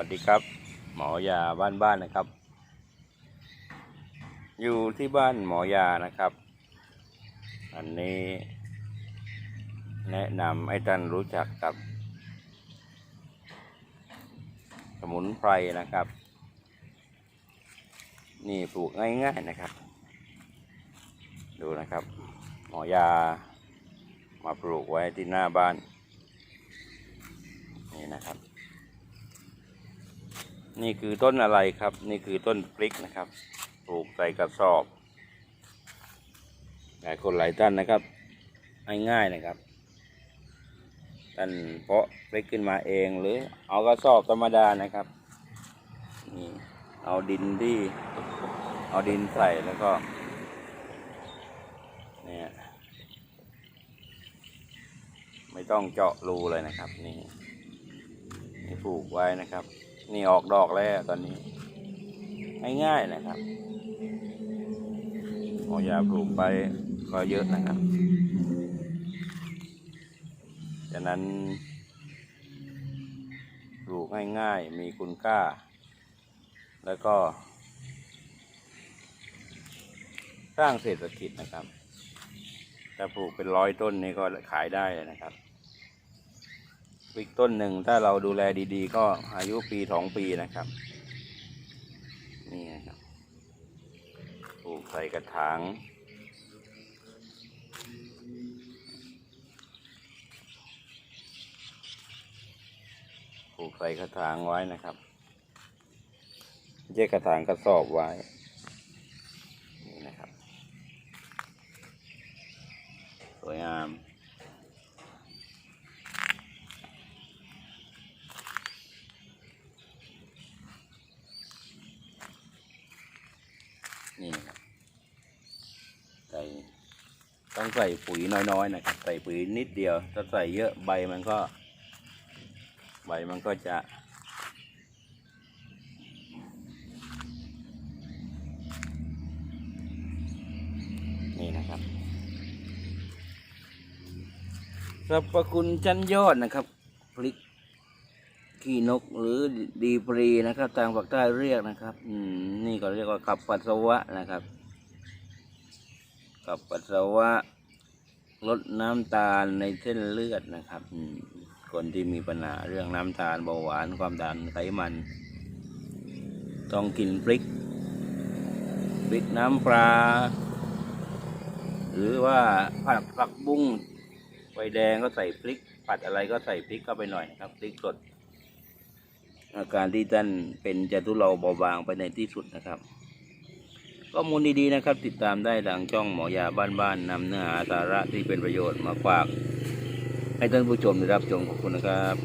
วัสดีครับ หมอยาบ้านบ้านๆนะครับ อยู่ที่บ้านหมอยานะครับ อันนี้แนะนำให้ท่านรู้จักกับ สมุนไพรนะครับ นี่ปลูกง่ายๆนะครับ ดูนะครับ หมอยามาปลูกไว้ที่หน้าบ้าน นี่นะครับ นี่คือต้นอะไรครับ นี่คือต้นพริกนะครับปลูกใส่กระสอบ หลายคนหลายท่านนะครับง่ายๆนะครับท่านเพาะพริกขึ้นมาเองหรือเอากระสอบธรรมดานะครับนี่เอาดินที่ เอาดินใส่แล้วก็เนี่ยไม่ต้องเจาะรูเลยนะครับ นี่นี่ปลูกไว้นะครับ นี่ออกดอกแล้วตอนนี้ ง่ายๆนะครับหมอยาปลูกไปก็เยอะนะครับฉะนั้นปลูกง่ายๆมีคุณค่า แล้วก็ สร้างเศรษฐกิจนะครับถ้าปลูกเป็นร้อยต้นนี่ก็ขายได้เลยนะครับ ริกต้นหนึ่งถ้าเราดูแลดีๆ ก็อายุปีสองปีนะครับ นี่นะครับปลูกใส่กระถางปลูกใส่กระถางไว้นะครับไม่ใช่กระถางกระสอบไว้นี่นะครับ สวยงาม นี่นะครับใส่ ต้องใส่ปุ๋ยน้อยๆนะครับ ใส่ปุ๋ยนิดเดียว ถ้าใส่เยอะใบมันก็ ใบมันก็จะ นี่นะครับสรรพคุณชั้นยอดนะครับ พริกขี้นกหรือดีปรีนะครับทางภาคใต้เรียกนะครับ อืม นี่ก็เรียกว่าขับปัสสาวะนะครับ ขับปัสสาวะลดน้ำตาลในเส้นเลือดนะครับ คนที่มีปัญหาเรื่องน้ำตาลเบาหวานความดันไขมัน ต้องกินพริกพริกน้ำปลา หรือว่าผัดผักบุ้งไฟแดงก็ใส่พริก ผัดอะไรก็ใส่พริกเข้าไปหน่อยนะครับพริกสด อาการที่ท่านเป็นจะทุเลาเบาบางไปในที่สุดนะครับ ข้อมูลดีๆนะครับ ติดตามได้ทางช่องหมอยาบ้านๆนำเนื้อหาสาระที่เป็นประโยชน์มาฝาก ให้ท่านผู้ชมได้รับชมขอบคุณนะครับ